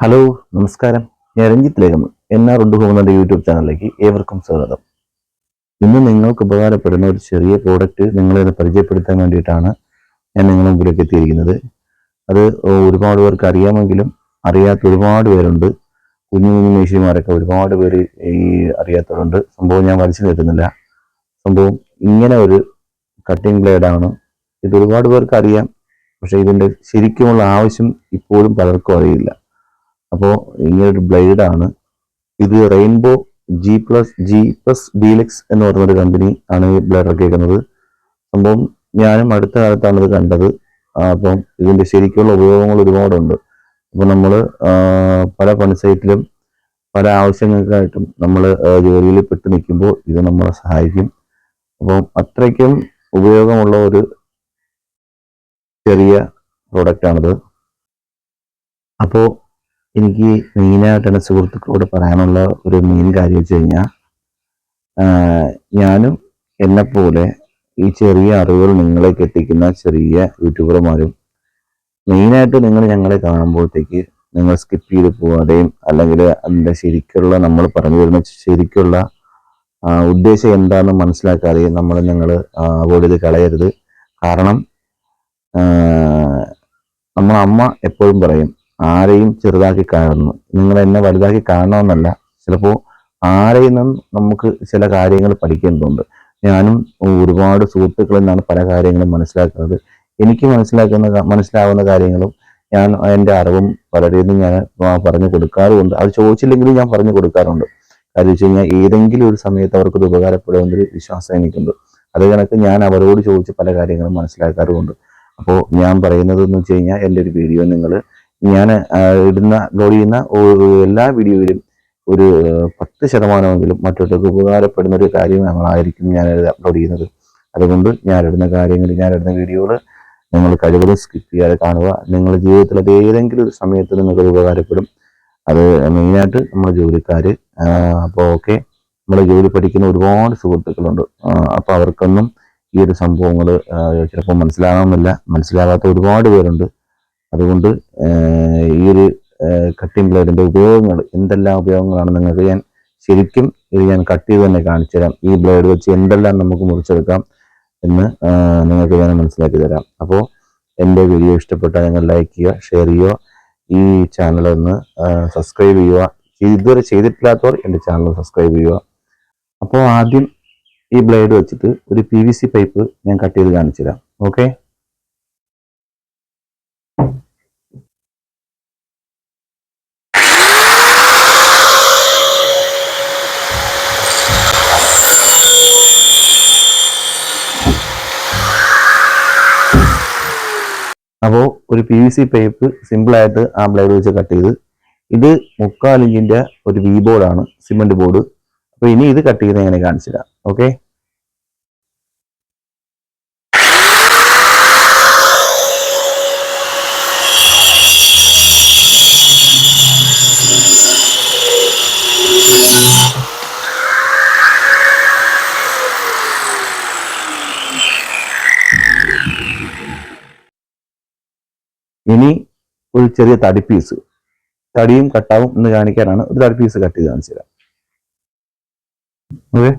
Hello നമസ്കാരം. ഞാൻ രഞ്ജിത്ത് ലേഖം എൻ ആർ ഉണ്ട് പോകുന്നതിന്റെ യൂട്യൂബ് ചാനലിലേക്ക് ഏവർക്കും സ്വാഗതം. ഇന്ന് നിങ്ങൾക്ക് ഉപകാരപ്പെടുന്ന ഒരു ചെറിയ പ്രോഡക്റ്റ് നിങ്ങളെ പരിചയപ്പെടുത്താൻ വേണ്ടിയിട്ടാണ് ഞാൻ നിങ്ങളുടെ മുമ്പിലേക്ക് എത്തിയിരിക്കുന്നത്. അത് ഒരുപാട് പേർക്ക് അറിയാമെങ്കിലും അറിയാത്ത ഒരുപാട് പേരുണ്ട്. കുഞ്ഞു കുഞ്ഞു മേശിമാരൊക്കെ ഒരുപാട് പേര് ഈ അറിയാത്തവരുണ്ട്. സംഭവം ഞാൻ വലിച്ചു നീട്ടുന്നില്ല. സംഭവം ഇങ്ങനെ ഒരു കട്ടിംഗ് ബ്ലേഡാണ് ഇത് ഒരുപാട് പേർക്ക് അറിയാം. പക്ഷേ ഇതിന്റെ ശരിക്കുമുള്ള ആവശ്യം ഇപ്പോഴും പലർക്കും അറിയില്ല. അപ്പോൾ ഇങ്ങനൊരു ബ്ലേഡാണ്. ഇത് rainbow G plus G plus deluxe എന്ന് പറഞ്ഞൊരു കമ്പനി ആണ് ഈ ബ്ലേഡ് ഇറക്കിയിരിക്കുന്നത്. സംഭവം ഞാനും അടുത്ത കാലത്താണ് ഇത് കണ്ടത്. അപ്പം ഇതിന്റെ ശരിക്കുള്ള ഉപയോഗങ്ങൾ ഒരുപാടുണ്ട്. അപ്പോൾ നമ്മൾ പല പണിസൈറ്റിലും പല ആവശ്യങ്ങൾക്കായിട്ടും നമ്മൾ ജോലിയിൽ പെട്ട് നിൽക്കുമ്പോൾ ഇത് നമ്മളെ സഹായിക്കും. അപ്പം അത്രയ്ക്കും ഉപയോഗമുള്ള ഒരു ചെറിയ പ്രോഡക്റ്റാണിത് അപ്പോൾ എനിക്ക് മെയിനായിട്ട് എന്റെ സുഹൃത്തുക്കളോട് പറയാനുള്ള ഒരു മെയിൻ കാര്യം വെച്ച് കഴിഞ്ഞാൽ ഞാനും എന്നെപ്പോലെ ഈ ചെറിയ അറിവുകൾ നിങ്ങളെ എത്തിക്കുന്ന ചെറിയ യൂട്യൂബർമാരും മെയിനായിട്ട് നിങ്ങൾ ഞങ്ങളെ കാണുമ്പോഴത്തേക്ക് നിങ്ങൾ സ്കിപ്പ് ചെയ്ത് പോവാതെയും അല്ലെങ്കിൽ അതിന്റെ ശരിക്കുള്ള നമ്മൾ പറഞ്ഞു വരുന്ന ശരിക്കുള്ള ഉദ്ദേശം എന്താണെന്ന് മനസ്സിലാക്കാതെയും നമ്മൾ നിങ്ങൾ അവോയ്ഡ് ചെയ്ത് കളയരുത്. കാരണം നമ്മളമ്മ എപ്പോഴും പറയും ആരെയും ചെറുതാക്കി കാണുന്നു. നിങ്ങൾ എന്നെ വലുതാക്കി കാണണമെന്നല്ല. ചിലപ്പോൾ ആരെയും നിന്നും നമുക്ക് ചില കാര്യങ്ങൾ പഠിക്കേണ്ടതുണ്ട്. ഞാനും ഒരുപാട് സുഹൃത്തുക്കളിൽ നിന്നാണ് പല കാര്യങ്ങളും മനസ്സിലാക്കുന്നത്. എനിക്ക് മനസ്സിലാക്കുന്ന മനസ്സിലാവുന്ന കാര്യങ്ങളും ഞാൻ എന്റെ അറിവും പലരെയും ഞാൻ പറഞ്ഞു കൊടുക്കാറുമുണ്ട്. അത് ചോദിച്ചില്ലെങ്കിലും ഞാൻ പറഞ്ഞു കൊടുക്കാറുണ്ട്. കാര്യം വെച്ച് കഴിഞ്ഞാൽ ഏതെങ്കിലും ഒരു സമയത്ത് അവർക്ക് ഇത് ഉപകാരപ്പെടുമെന്നൊരു വിശ്വാസം എനിക്കുണ്ട്. അത് കണക്ക് ഞാൻ അവരോട് ചോദിച്ച് പല കാര്യങ്ങളും മനസ്സിലാക്കാറുമുണ്ട്. അപ്പോൾ ഞാൻ പറയുന്നത് എന്ന് വെച്ച് കഴിഞ്ഞാൽ എന്റെ ഒരു വീഡിയോ നിങ്ങൾ ഞാൻ ഇടുന്ന അപ്ലോഡ് ചെയ്യുന്ന എല്ലാ വീഡിയോയിലും ഒരു പത്ത് ശതമാനമെങ്കിലും മറ്റുള്ളവർക്ക് ഉപകാരപ്പെടുന്ന ഒരു കാര്യങ്ങളായിരിക്കും ഞാൻ അപ്ലോഡ് ചെയ്യുന്നത്. അതുകൊണ്ട് ഞാൻ ഇടുന്ന കാര്യങ്ങൾ ഇടുന്ന വീഡിയോകൾ നിങ്ങൾ കഴിവതും സ്കിപ്പ് ചെയ്യാതെ കാണുക. നിങ്ങളുടെ ജീവിതത്തിൽ അത് ഏതെങ്കിലും ഒരു സമയത്ത് നിങ്ങൾക്ക് ഉപകാരപ്പെടും. അത് മെയിനായിട്ട് നമ്മുടെ ജോലിക്കാർ അപ്പോൾ ഓക്കെ. നമ്മുടെ ജോലി പഠിക്കുന്ന ഒരുപാട് സുഹൃത്തുക്കളുണ്ട്. അപ്പോൾ അവർക്കൊന്നും ഈ ഒരു സംഭവങ്ങൾ ചിലപ്പോൾ മനസ്സിലാകണമെന്നില്ല മനസ്സിലാകാത്ത ഒരുപാട് പേരുണ്ട്. അതുകൊണ്ട് ഈ ഒരു കട്ടിംഗ് ബ്ലേഡിന്റെ ഉപയോഗങ്ങൾ എന്തെല്ലാം ഉപയോഗങ്ങളാണ് നിങ്ങൾക്ക് ഞാൻ ശരിക്കും ഇത് ഞാൻ കട്ട് ചെയ്ത് തന്നെ കാണിച്ചു തരാം. ഈ ബ്ലേഡ് വെച്ച് എന്തെല്ലാം നമുക്ക് മുറിച്ചെടുക്കാം എന്ന് നിങ്ങൾക്ക് ഞാൻ മനസ്സിലാക്കി തരാം. അപ്പോൾ എന്റെ വീഡിയോ ഇഷ്ടപ്പെട്ടാൽ നിങ്ങൾ ലൈക്ക് ചെയ്യുക ഷെയർ ചെയ്യുക. ഈ ചാനൽ ഒന്ന് സബ്സ്ക്രൈബ് ചെയ്യുക. ഇതുവരെ ചെയ്തിട്ടില്ലാത്തവർ എന്റെ ചാനൽ സബ്സ്ക്രൈബ് ചെയ്യുക. അപ്പോൾ ആദ്യം ഈ ബ്ലേഡ് വെച്ചിട്ട് ഒരു പി പൈപ്പ് ഞാൻ കട്ട് ചെയ്ത് കാണിച്ചു തരാം. ഓക്കെ അപ്പോൾ ഒരു പി വി സി പൈപ്പ് സിമ്പിളായിട്ട് ആ ബ്ലേഡ് വെച്ച് കട്ട് ചെയ്ത് ഇത് മുക്കാൽ ഇഞ്ചിന്റെ ഒരു വി ബോർഡാണ് സിമെന്റ് ബോർഡ് അപ്പോൾ ഇനി ഇത് കട്ട് ചെയ്ത് എങ്ങനെ കാണിച്ചു തരാം ഓക്കെ ഇനി ഒരു ചെറിയ തടി പീസ് തടിയും കട്ടാവും എന്ന് കാണിക്കാനാണ് ഒരു തടി പീസ് കട്ട് ചെയ്ത് കാണിച്ചു തരാം. ഓക്കെ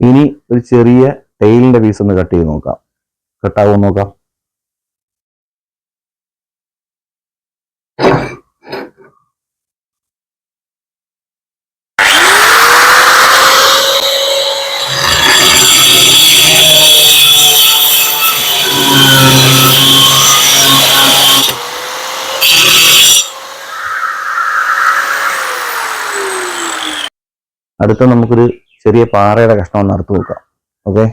ഇനി ഒരു ചെറിയ ടെയിലിന്റെ പീസ് ഒന്ന് കട്ട് ചെയ്ത് നോക്കാം. കട്ടാവുമോ നോക്കാം. അടുത്ത നമുക്കൊരു ചെറിയ പാറയുടെ കഷ്ണം ഒന്ന് അറുത്ത് നോക്കാം ഓക്കെ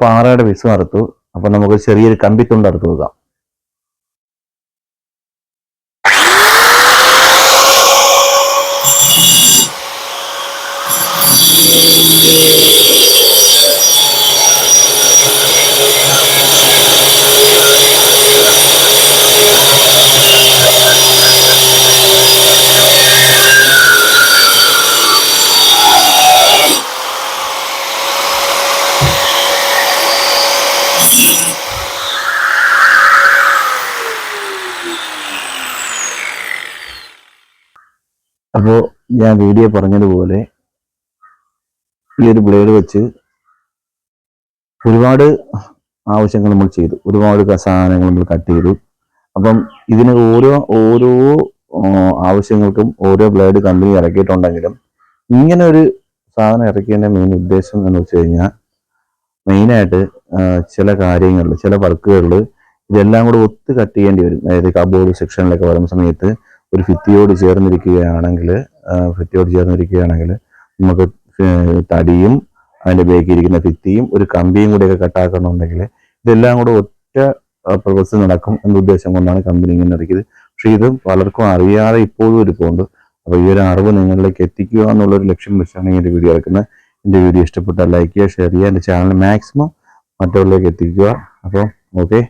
പാറയുടെ വിസ് അറുത്തു അപ്പൊ നമുക്ക് ചെറിയൊരു കമ്പിത്തുണ്ട് അറുത്ത് നോക്കാം അപ്പോൾ ഞാൻ വീഡിയോ പറഞ്ഞതുപോലെ ഈ ഒരു ബ്ലേഡ് വെച്ച് ഒരുപാട് ആവശ്യങ്ങൾ നമ്മൾ ചെയ്തു. ഒരുപാട് സാധനങ്ങൾ നമ്മൾ കട്ട് ചെയ്തു. അപ്പം ഇതിന് ഓരോ ഓരോ ആവശ്യങ്ങൾക്കും ഓരോ ബ്ലേഡ് കമ്പനി ഇറക്കിയിട്ടുണ്ടെങ്കിലും ഇങ്ങനെ ഒരു സാധനം ഇറക്കിയതിന്റെ മെയിൻ ഉദ്ദേശം എന്ന് വെച്ച് കഴിഞ്ഞാൽ മെയിനായിട്ട് ചില കാര്യങ്ങളിൽ ചില വർക്കുകളിൽ ഇതെല്ലാം കൂടെ ഒത്ത് കട്ട് ചെയ്യേണ്ടി വരും. അതായത് കബോർഡ് സെക്ഷനിലൊക്കെ വരുന്ന സമയത്ത് ഒരു ഭിത്തിയോട് ചേർന്നിരിക്കുകയാണെങ്കിൽ ഭിത്തിയോട് ചേർന്നിരിക്കുകയാണെങ്കിൽ നമുക്ക് തടിയും അതിന്റെ ബേക്കിയിരിക്കുന്ന ഭിത്തിയും ഒരു കമ്പിയും കൂടിയൊക്കെ കട്ടാക്കണമെന്നുണ്ടെങ്കിൽ ഇതെല്ലാം കൂടെ ഒറ്റ പ്രൊസസ് നടക്കും എന്ന ഉദ്ദേശം കൊണ്ടാണ് കമ്പനി ഇങ്ങനെ ഇറക്കിയത്. പക്ഷേ ഇത് പലർക്കും അറിയാതെ ഇപ്പോഴും ഇരിപ്പുണ്ട് അപ്പോൾ ഈ ഒരു അറിവ് നിങ്ങളിലേക്ക് എത്തിക്കുക എന്നുള്ളൊരു ലക്ഷ്യം വെച്ചാണ് ഈ ഒരു വീഡിയോ ഇറക്കുന്നത് എന്റെ വീഡിയോ ഇഷ്ടപ്പെട്ടാൽ ലൈക്ക് ചെയ്യുക ഷെയർ ചെയ്യുക. എന്റെ ചാനൽ മാക്സിമം മറ്റുള്ളവരിലേക്ക് എത്തിക്കുക. അപ്പോൾ ഓക്കെ